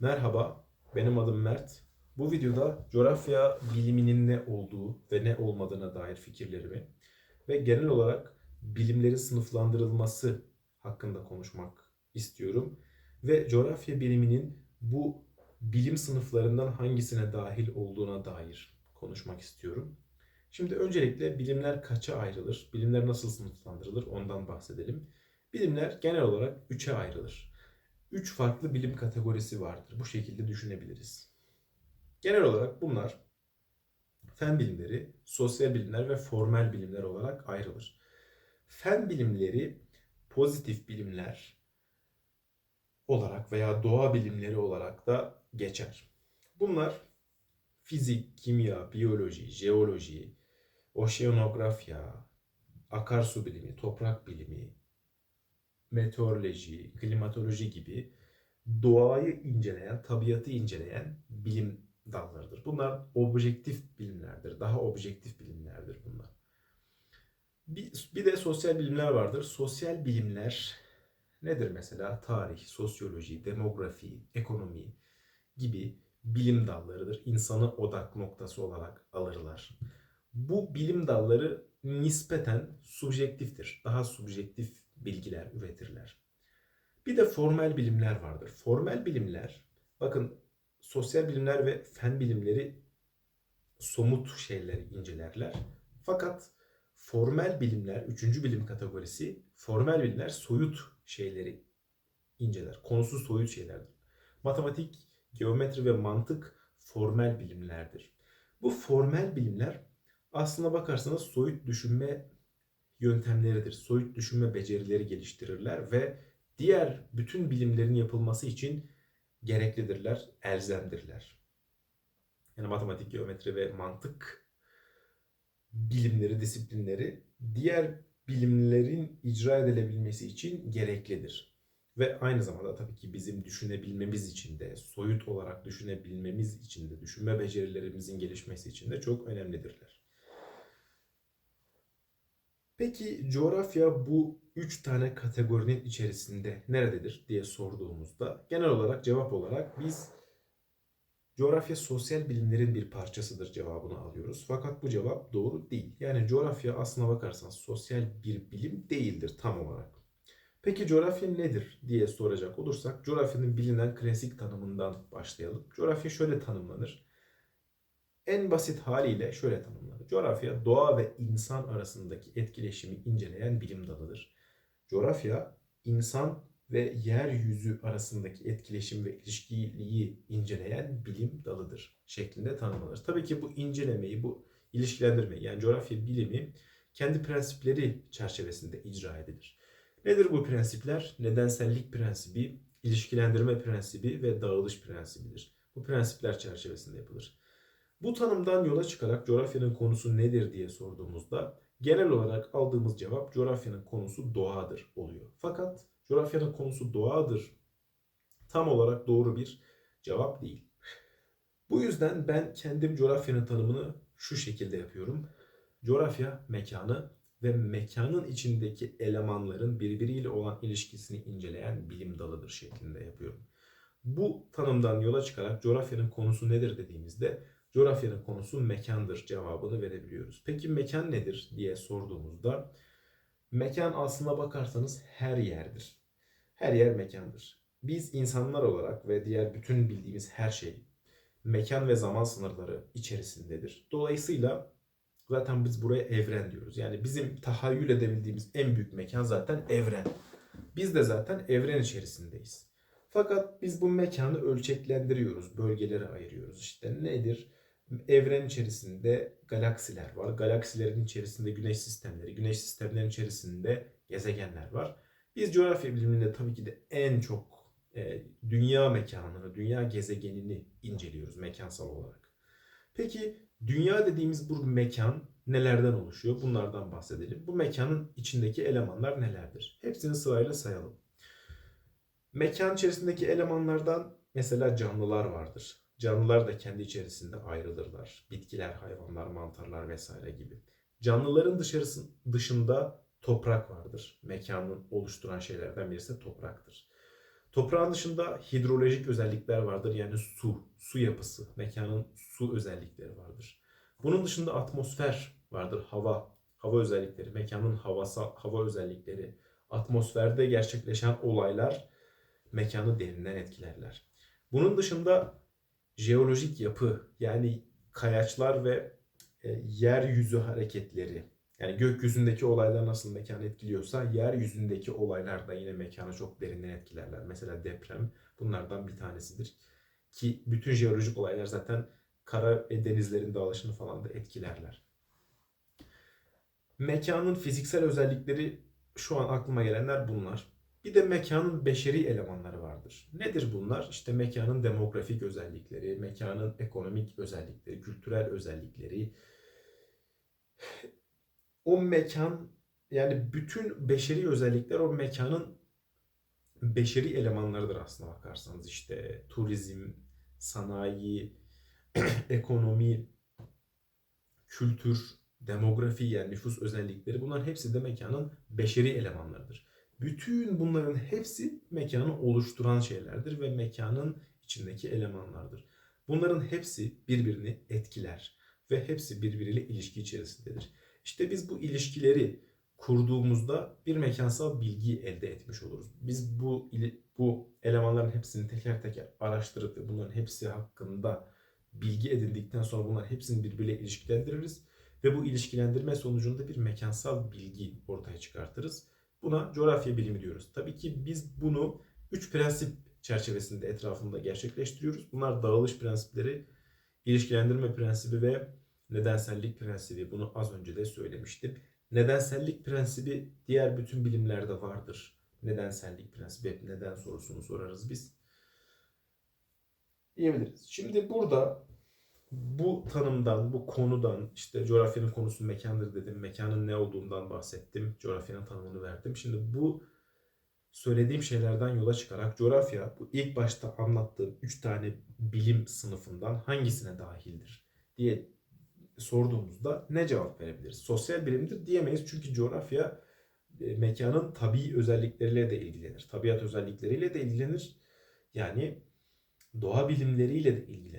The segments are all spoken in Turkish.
Merhaba, benim adım Mert. Bu videoda coğrafya biliminin ne olduğu ve ne olmadığına dair fikirlerimi ve genel olarak bilimlerin sınıflandırılması hakkında konuşmak istiyorum. Ve coğrafya biliminin bu bilim sınıflarından hangisine dahil olduğuna dair konuşmak istiyorum. Şimdi öncelikle bilimler kaça ayrılır? Bilimler nasıl sınıflandırılır? Ondan bahsedelim. Bilimler genel olarak üçe ayrılır. Üç farklı bilim kategorisi vardır. Bu şekilde düşünebiliriz. Genel olarak bunlar fen bilimleri, sosyal bilimler ve formel bilimler olarak ayrılır. Fen bilimleri pozitif bilimler olarak veya doğa bilimleri olarak da geçer. Bunlar fizik, kimya, biyoloji, jeoloji, oşeanografya, akarsu bilimi, toprak bilimi, meteoroloji, klimatoloji gibi doğayı inceleyen, tabiatı inceleyen bilim dallarıdır. Bunlar objektif bilimlerdir. Daha objektif bilimlerdir bunlar. Bir, bir de sosyal bilimler vardır. Sosyal bilimler nedir mesela? Tarih, sosyoloji, demografi, ekonomi gibi bilim dallarıdır. İnsanı odak noktası olarak alırlar. Bu bilim dalları nispeten subjektiftir. Daha subjektif bilgiler üretirler. Bir de formel bilimler vardır. Formel bilimler, bakın sosyal bilimler ve fen bilimleri somut şeyleri incelerler. Fakat formel bilimler, üçüncü bilim kategorisi, formel bilimler soyut şeyleri inceler. Konusu soyut şeylerdir. Matematik, geometri ve mantık formel bilimlerdir. Bu formel bilimler aslına bakarsanız soyut düşünme yöntemleridir. Soyut düşünme becerileri geliştirirler ve diğer bütün bilimlerin yapılması için gereklidirler, elzemdirler. Yani matematik, geometri ve mantık bilimleri, disiplinleri diğer bilimlerin icra edilebilmesi için gereklidir. Ve aynı zamanda tabii ki bizim düşünebilmemiz için de, soyut olarak düşünebilmemiz için de, düşünme becerilerimizin gelişmesi için de çok önemlidirler. Peki coğrafya bu üç tane kategorinin içerisinde nerededir diye sorduğumuzda genel olarak cevap olarak biz coğrafya sosyal bilimlerin bir parçasıdır cevabını alıyoruz. Fakat bu cevap doğru değil. Yani coğrafya aslına bakarsanız sosyal bir bilim değildir tam olarak. Peki coğrafya nedir diye soracak olursak coğrafyanın bilinen klasik tanımından başlayalım. Coğrafya şöyle tanımlanır. En basit haliyle şöyle tanımlanır. Coğrafya doğa ve insan arasındaki etkileşimi inceleyen bilim dalıdır. Coğrafya insan ve yeryüzü arasındaki etkileşim ve ilişkiliği inceleyen bilim dalıdır şeklinde tanımlanır. Tabii ki bu incelemeyi, bu ilişkilendirmeyi yani coğrafya bilimi kendi prensipleri çerçevesinde icra edilir. Nedir bu prensipler? Nedensellik prensibi, ilişkilendirme prensibi ve dağılış prensibidir. Bu prensipler çerçevesinde yapılır. Bu tanımdan yola çıkarak coğrafyanın konusu nedir diye sorduğumuzda genel olarak aldığımız cevap coğrafyanın konusu doğadır oluyor. Fakat coğrafyanın konusu doğadır tam olarak doğru bir cevap değil. Bu yüzden ben kendim coğrafyanın tanımını şu şekilde yapıyorum. Coğrafya mekanı ve mekanın içindeki elemanların birbiriyle olan ilişkisini inceleyen bilim dalıdır şeklinde yapıyorum. Bu tanımdan yola çıkarak coğrafyanın konusu nedir dediğimizde coğrafyanın konusu mekandır cevabını verebiliyoruz. Peki mekan nedir diye sorduğumuzda mekan aslına bakarsanız her yerdir. Her yer mekandır. Biz insanlar olarak ve diğer bütün bildiğimiz her şey mekan ve zaman sınırları içerisindedir. Dolayısıyla zaten biz buraya evren diyoruz. Yani bizim tahayyül edebildiğimiz en büyük mekan zaten evren. Biz de zaten evren içerisindeyiz. Fakat biz bu mekanı ölçeklendiriyoruz, bölgelere ayırıyoruz. İşte nedir? Evren içerisinde galaksiler var. Galaksilerin içerisinde güneş sistemleri, güneş sistemlerinin içerisinde gezegenler var. Biz coğrafya biliminde tabii ki de en çok e, dünya mekanını, dünya gezegenini inceliyoruz mekansal olarak. Peki dünya dediğimiz bu mekan nelerden oluşuyor? Bunlardan bahsedelim. Bu mekanın içindeki elemanlar nelerdir? Hepsini sırayla sayalım. Mekan içerisindeki elemanlardan mesela canlılar vardır. Canlılar da kendi içerisinde ayrılırlar. Bitkiler, hayvanlar, mantarlar vesaire gibi. Canlıların dışarısı, dışında toprak vardır. Mekanın oluşturan şeylerden birisi de topraktır. Toprağın dışında hidrolojik özellikler vardır. Yani su, su yapısı, mekanın su özellikleri vardır. Bunun dışında atmosfer vardır. Hava, hava özellikleri, mekanın havasal hava özellikleri, atmosferde gerçekleşen olaylar mekanı derinden etkilerler. Bunun dışında jeolojik yapı yani kayaçlar ve e, yeryüzü hareketleri yani gökyüzündeki olaylar nasıl mekanı etkiliyorsa yeryüzündeki olaylar da yine mekanı çok derinden etkilerler. Mesela deprem bunlardan bir tanesidir. Ki bütün jeolojik olaylar zaten kara ve denizlerin dağılışını falan da etkilerler. Mekanın fiziksel özellikleri şu an aklıma gelenler bunlar. Bir de mekanın beşeri elemanları vardır. Nedir bunlar? İşte mekanın demografik özellikleri, mekanın ekonomik özellikleri, kültürel özellikleri. O mekan yani bütün beşeri özellikler o mekanın beşeri elemanlarıdır aslına bakarsanız. İşte turizm, sanayi, ekonomi, kültür, demografi yani nüfus özellikleri bunların hepsi de mekanın beşeri elemanlarıdır. Bütün bunların hepsi mekanı oluşturan şeylerdir ve mekanın içindeki elemanlardır. Bunların hepsi birbirini etkiler ve hepsi birbiriyle ilişki içerisindedir. İşte biz bu ilişkileri kurduğumuzda bir mekansal bilgi elde etmiş oluruz. Biz bu bu elemanların hepsini teker teker araştırıp ve bunların hepsi hakkında bilgi edindikten sonra bunların hepsini birbiriyle ilişkilendiririz ve bu ilişkilendirme sonucunda bir mekansal bilgi ortaya çıkartırız. Buna coğrafya bilimi diyoruz. Tabii ki biz bunu üç prensip çerçevesinde etrafında gerçekleştiriyoruz. Bunlar dağılış prensipleri, ilişkilendirme prensibi ve nedensellik prensibi. Bunu az önce de söylemiştim. Nedensellik prensibi diğer bütün bilimlerde vardır. Nedensellik prensibi hep neden sorusunu sorarız biz. Diyebiliriz. Şimdi burada bu tanımdan, bu konudan, işte coğrafyanın konusu mekandır dedim. Mekanın ne olduğundan bahsettim. Coğrafyanın tanımını verdim. Şimdi bu söylediğim şeylerden yola çıkarak coğrafya bu ilk başta anlattığım 3 tane bilim sınıfından hangisine dahildir diye sorduğumuzda ne cevap verebiliriz? Sosyal bilimdir diyemeyiz çünkü coğrafya e, mekanın tabii özellikleriyle de ilgilenir. Tabiat özellikleriyle de ilgilenir. Yani doğa bilimleriyle de ilgilenir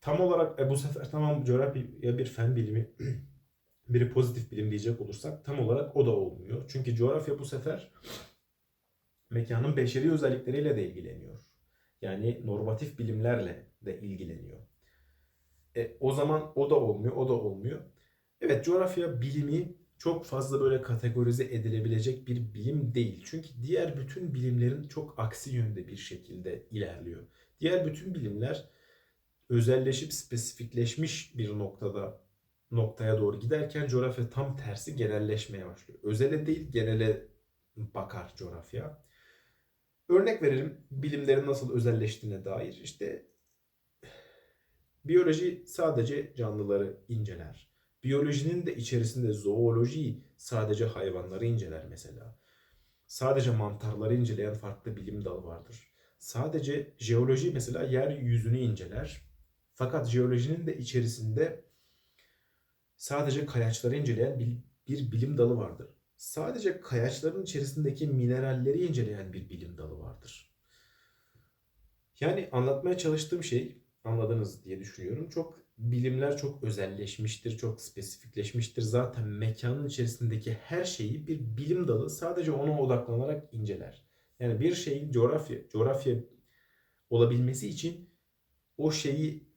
tam olarak e, bu sefer tamam coğrafya bir fen bilimi biri pozitif bilim diyecek olursak tam olarak o da olmuyor. Çünkü coğrafya bu sefer mekanın beşeri özellikleriyle de ilgileniyor. Yani normatif bilimlerle de ilgileniyor. E, o zaman o da olmuyor, o da olmuyor. Evet coğrafya bilimi çok fazla böyle kategorize edilebilecek bir bilim değil. Çünkü diğer bütün bilimlerin çok aksi yönde bir şekilde ilerliyor. Diğer bütün bilimler özelleşip spesifikleşmiş bir noktada noktaya doğru giderken coğrafya tam tersi genelleşmeye başlıyor. Özele değil genele bakar coğrafya. Örnek verelim bilimlerin nasıl özelleştiğine dair. İşte biyoloji sadece canlıları inceler. Biyolojinin de içerisinde zooloji sadece hayvanları inceler mesela. Sadece mantarları inceleyen farklı bilim dalı vardır. Sadece jeoloji mesela yeryüzünü inceler. Fakat jeolojinin de içerisinde sadece kayaçları inceleyen bir, bir bilim dalı vardır. Sadece kayaçların içerisindeki mineralleri inceleyen bir bilim dalı vardır. Yani anlatmaya çalıştığım şey anladınız diye düşünüyorum. Çok bilimler çok özelleşmiştir, çok spesifikleşmiştir. Zaten mekanın içerisindeki her şeyi bir bilim dalı sadece ona odaklanarak inceler. Yani bir şeyin coğrafya, coğrafya olabilmesi için o şeyi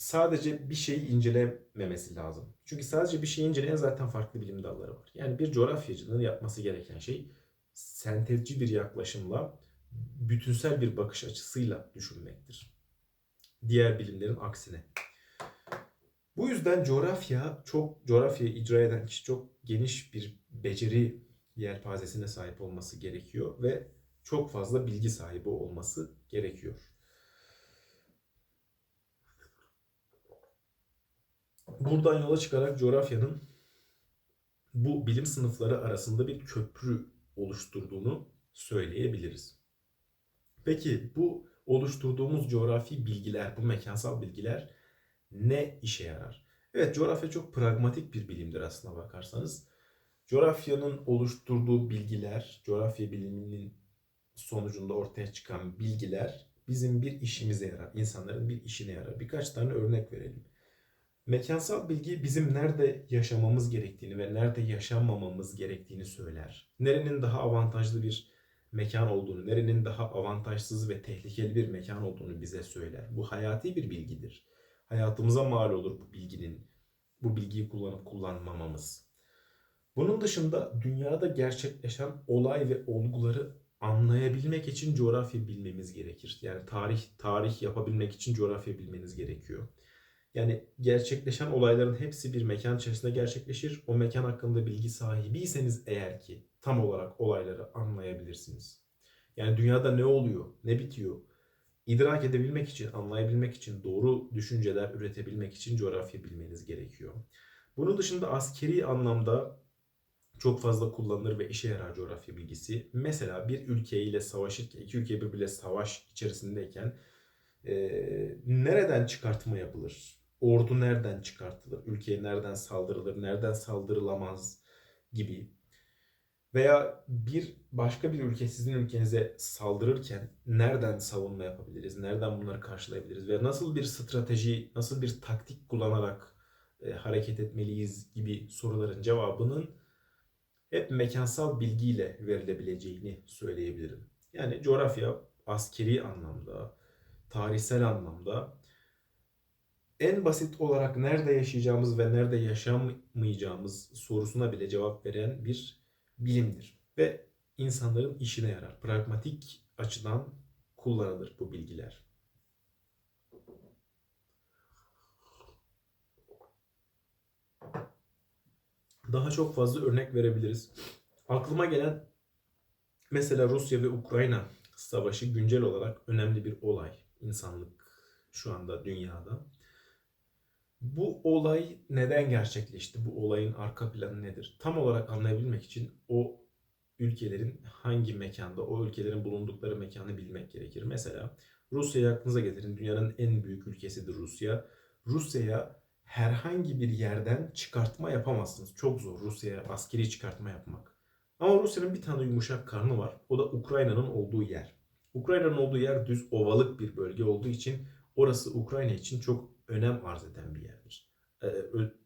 sadece bir şeyi incelememesi lazım. Çünkü sadece bir şeyi inceleyen zaten farklı bilim dalları var. Yani bir coğrafyacının yapması gereken şey sentezci bir yaklaşımla bütünsel bir bakış açısıyla düşünmektir. Diğer bilimlerin aksine. Bu yüzden coğrafya çok coğrafya icra eden kişi çok geniş bir beceri yelpazesine sahip olması gerekiyor ve çok fazla bilgi sahibi olması gerekiyor. Buradan yola çıkarak coğrafyanın bu bilim sınıfları arasında bir köprü oluşturduğunu söyleyebiliriz. Peki bu oluşturduğumuz coğrafi bilgiler, bu mekansal bilgiler ne işe yarar? Evet coğrafya çok pragmatik bir bilimdir aslına bakarsanız. Coğrafyanın oluşturduğu bilgiler, coğrafya biliminin sonucunda ortaya çıkan bilgiler bizim bir işimize yarar. insanların bir işine yarar. Birkaç tane örnek verelim. Mekansal bilgi bizim nerede yaşamamız gerektiğini ve nerede yaşanmamamız gerektiğini söyler. Nerenin daha avantajlı bir mekan olduğunu, nerenin daha avantajsız ve tehlikeli bir mekan olduğunu bize söyler. Bu hayati bir bilgidir. Hayatımıza mal olur bu bilginin, bu bilgiyi kullanıp kullanmamamız. Bunun dışında dünyada gerçekleşen olay ve olguları anlayabilmek için coğrafya bilmemiz gerekir. Yani tarih tarih yapabilmek için coğrafya bilmeniz gerekiyor. Yani gerçekleşen olayların hepsi bir mekan içerisinde gerçekleşir. O mekan hakkında bilgi sahibiyseniz eğer ki tam olarak olayları anlayabilirsiniz. Yani dünyada ne oluyor, ne bitiyor, idrak edebilmek için, anlayabilmek için, doğru düşünceler üretebilmek için coğrafya bilmeniz gerekiyor. Bunun dışında askeri anlamda çok fazla kullanılır ve işe yarar coğrafya bilgisi. Mesela bir ülke ile savaşırken, iki ülke birbiriyle savaş içerisindeyken e, nereden çıkartma yapılır? Ordu nereden çıkartılır? Ülkeye nereden saldırılır? Nereden saldırılamaz gibi. Veya bir başka bir ülke sizin ülkenize saldırırken nereden savunma yapabiliriz? Nereden bunları karşılayabiliriz? Ve nasıl bir strateji, nasıl bir taktik kullanarak e, hareket etmeliyiz gibi soruların cevabının hep mekansal bilgiyle verilebileceğini söyleyebilirim. Yani coğrafya askeri anlamda, tarihsel anlamda en basit olarak nerede yaşayacağımız ve nerede yaşamayacağımız sorusuna bile cevap veren bir bilimdir. Ve insanların işine yarar. Pragmatik açıdan kullanılır bu bilgiler. Daha çok fazla örnek verebiliriz. Aklıma gelen mesela Rusya ve Ukrayna savaşı güncel olarak önemli bir olay. insanlık şu anda dünyada. Bu olay neden gerçekleşti? Bu olayın arka planı nedir? Tam olarak anlayabilmek için o ülkelerin hangi mekanda, o ülkelerin bulundukları mekanı bilmek gerekir. Mesela Rusya'yı aklınıza getirin. Dünyanın en büyük ülkesidir Rusya. Rusya'ya herhangi bir yerden çıkartma yapamazsınız. Çok zor Rusya'ya askeri çıkartma yapmak. Ama Rusya'nın bir tane yumuşak karnı var. O da Ukrayna'nın olduğu yer. Ukrayna'nın olduğu yer düz ovalık bir bölge olduğu için orası Ukrayna için çok önem arz eden bir yerdir. Ee,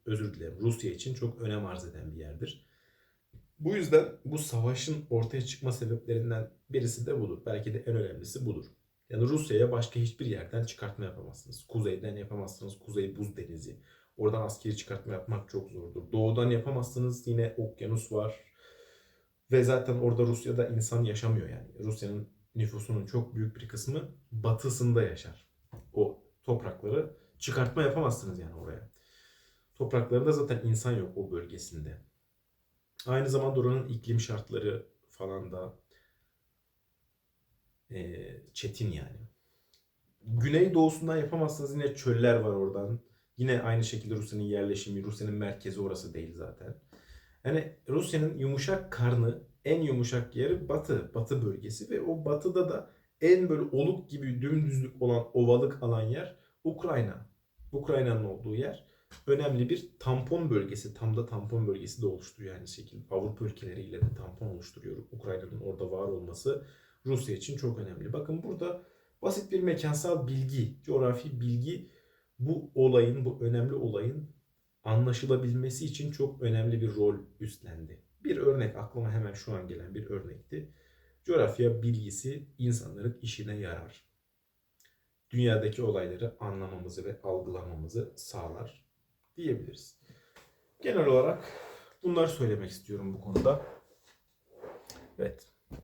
özür dilerim. Rusya için çok önem arz eden bir yerdir. Bu yüzden bu savaşın ortaya çıkma sebeplerinden birisi de budur. Belki de en önemlisi budur. Yani Rusya'ya başka hiçbir yerden çıkartma yapamazsınız. Kuzeyden yapamazsınız. Kuzey buz denizi. Oradan askeri çıkartma yapmak çok zordur. Doğudan yapamazsınız. Yine okyanus var. Ve zaten orada Rusya'da insan yaşamıyor yani. Rusya'nın nüfusunun çok büyük bir kısmı batısında yaşar. O toprakları çıkartma yapamazsınız yani oraya. Topraklarında zaten insan yok o bölgesinde. Aynı zamanda oranın iklim şartları falan da e, çetin yani. Güney doğusundan yapamazsınız yine çöller var oradan. Yine aynı şekilde Rusya'nın yerleşimi, Rusya'nın merkezi orası değil zaten. Yani Rusya'nın yumuşak karnı, en yumuşak yeri batı, batı bölgesi ve o batıda da en böyle oluk gibi dümdüzlük olan ovalık alan yer Ukrayna. Ukrayna'nın olduğu yer önemli bir tampon bölgesi. Tam da tampon bölgesi de oluşturuyor aynı şekilde. Avrupa ülkeleriyle de tampon oluşturuyor. Ukrayna'nın orada var olması Rusya için çok önemli. Bakın burada basit bir mekansal bilgi, coğrafi bilgi bu olayın, bu önemli olayın anlaşılabilmesi için çok önemli bir rol üstlendi. Bir örnek aklıma hemen şu an gelen bir örnekti. Coğrafya bilgisi insanların işine yarar. Dünyadaki olayları anlamamızı ve algılamamızı sağlar diyebiliriz. Genel olarak bunları söylemek istiyorum bu konuda. Evet.